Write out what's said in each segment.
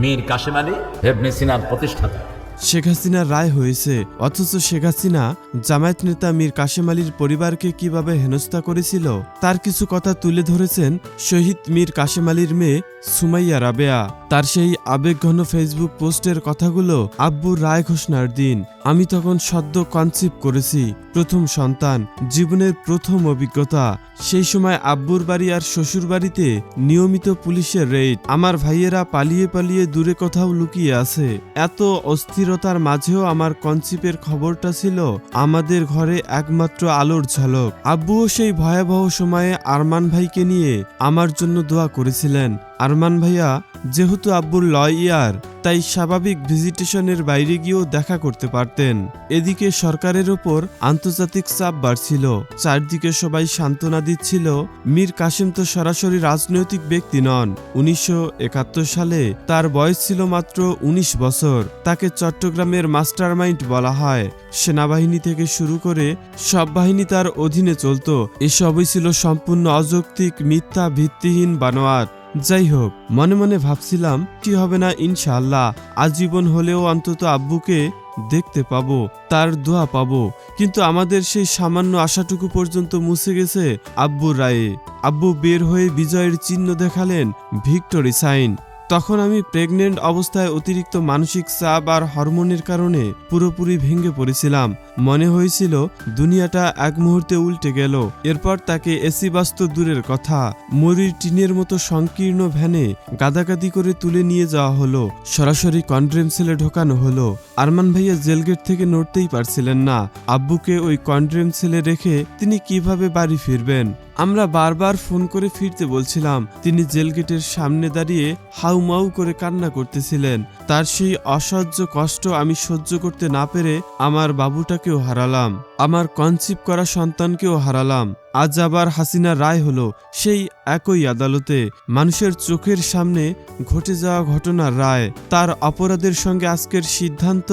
মীর কাশেম আলী হেবনে সিনার প্রতিষ্ঠাতা। শেখ হাসিনার রায় হয়েছে, অথচ শেখ হাসিনা জামায়াত নেতা মীর কাশেম আলীর পরিবারকে কীভাবে হেনস্থা করেছিল, তার কিছু কথা তুলে ধরেছেন শহীদ মীর কাশেম আলীর মেয়ে সুমাইয়া রাবেয়া, তার সেই আবেগঘন ফেসবুক পোস্টের কথাগুলো আব্বুর রায় ঘোষণার দিন। আমি তখন সদ্য কনসিভ করেছি, প্রথম সন্তান, জীবনের প্রথম অভিজ্ঞতা। সেই সময় আব্বুর বাড়ি আর শ্বশুর বাড়িতে নিয়মিত পুলিশের রেড আমার ভাইয়েরা পালিয়ে পালিয়ে দূরে কোথাও লুকিয়ে আছে। এত অস্থিরতার মাঝেও আমার কনসিপের খবরটা ছিল আমাদের ঘরে একমাত্র আলোর ঝলক। আব্বুও সেই ভয়াবহ সময়ে আরমান ভাইকে নিয়ে আমার জন্য দোয়া করেছিলেন। আরমান ভাইয়া, যেহেতু আব্বুর লয় ইয়ার, তাই স্বাভাবিক ভিজিটেশনের বাইরে গিয়েও দেখা করতে পারতেন। এদিকে সরকারের ওপর আন্তর্জাতিক চাপ বাড়ছিল। চারদিকে সবাই সান্ত্বনা দিচ্ছিল, মীর কাসিম তো সরাসরি রাজনৈতিক ব্যক্তি নন। উনিশশো একাত্তর সালে তার বয়স ছিল মাত্র ১৯ বছর। তাকে চট্টগ্রামের মাস্টারমাইন্ড বলা হয়। সেনাবাহিনী থেকে শুরু করে সব বাহিনী তার অধীনে চলত। এসবই ছিল সম্পূর্ণ অযৌক্তিক, মিথ্যা, ভিত্তিহীন বানোয়াট। যাই হোক মনে মনে ভাবছিলাম, কি হবে না ইনশাল্লাহ আজীবন হলেও অন্তত আব্বুকে দেখতে পাবো, তার দোয়া পাবো। কিন্তু আমাদের সেই সামান্য আশাটুকু পর্যন্ত মুছে গেছে আব্বু রায়ে। আব্বু বের হয়ে বিজয়ের চিহ্ন দেখালেন ভিক্টোরি সাইন। তখন আমি প্রেগনেন্ট অবস্থায় অতিরিক্ত মানসিক চাপ আর হরমোনের কারণে পুরোপুরি ভেঙে পড়েছিলাম। মনে হয়েছিল, দুনিয়াটা এক মুহূর্তে উল্টে গেল। এরপর তাকে এসি বাস্ত দূরের কথা, মরির টিনের মতো সংকীর্ণ ভ্যানে গাদাগাদি করে তুলে নিয়ে যাওয়া হলো। সরাসরি কন্ড্রেম সেলে ঢোকানো হলো। আরমান ভাইয়া জেলগেট থেকে নড়তেই পারছিলেন না। আব্বুকে ওই কন্ড্রেম সেলে রেখে তিনি কীভাবে বাড়ি ফিরবেন? আমরা বারবার ফোন করে ফিরতে বলছিলাম, তিনি জেলগেটের সামনে দাঁড়িয়ে হাউমাউ করে কান্না করতেছিলেন। তার সেই অসহ্য কষ্ট আমি সহ্য করতে না পেরে আমার বাবুটাকেও হারালাম, আমার কনসিভ করা সন্তানকেও হারালাম। আজ আবার হাসিনা রায় হলো সেই একই আদালতে, মানুষের চোখের সামনে ঘটে যাওয়া ঘটনার রায়। তার অপরাধের সঙ্গে আজকের সিদ্ধান্ত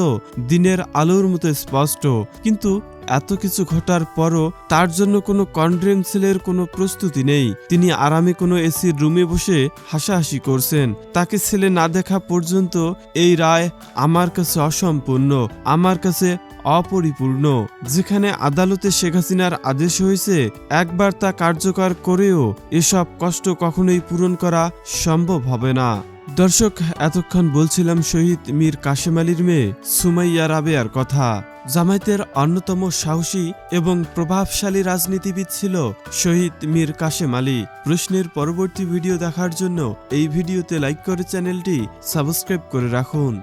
দিনের আলোর মতো স্পষ্ট, কিন্তু এত কিছু ঘটার পরও তার জন্য কোনো কনডেন্সেলের কোনো প্রস্তুতি নেই। তিনি আরামে কোনো এসির রুমে বসে হাসাহাসি করছেন। তাকে ছেলে না দেখা পর্যন্ত এই রায় আমার কাছে অসম্পূর্ণ, আমার কাছে অপরিপূর্ণ। যেখানে আদালতে শেখ হাসিনার আদেশ হয়েছে, একবার তা কার্যকর করেও এসব কষ্ট কখনোই পূরণ করা সম্ভব হবে না। দর্শক, এতক্ষণ বলছিলাম শহীদ মীর কাশেম আলীর মেয়ে সুমাইয়া রাবেয়ার কথা। জামায়াতের অন্যতম সাহসী এবং প্রভাবশালী রাজনীতিবিদ ছিল শহীদ মীর কাশেম আলী। প্রশ্নের পরবর্তী ভিডিও দেখার জন্য এই ভিডিওতে লাইক করে চ্যানেলটি সাবস্ক্রাইব করে রাখুন।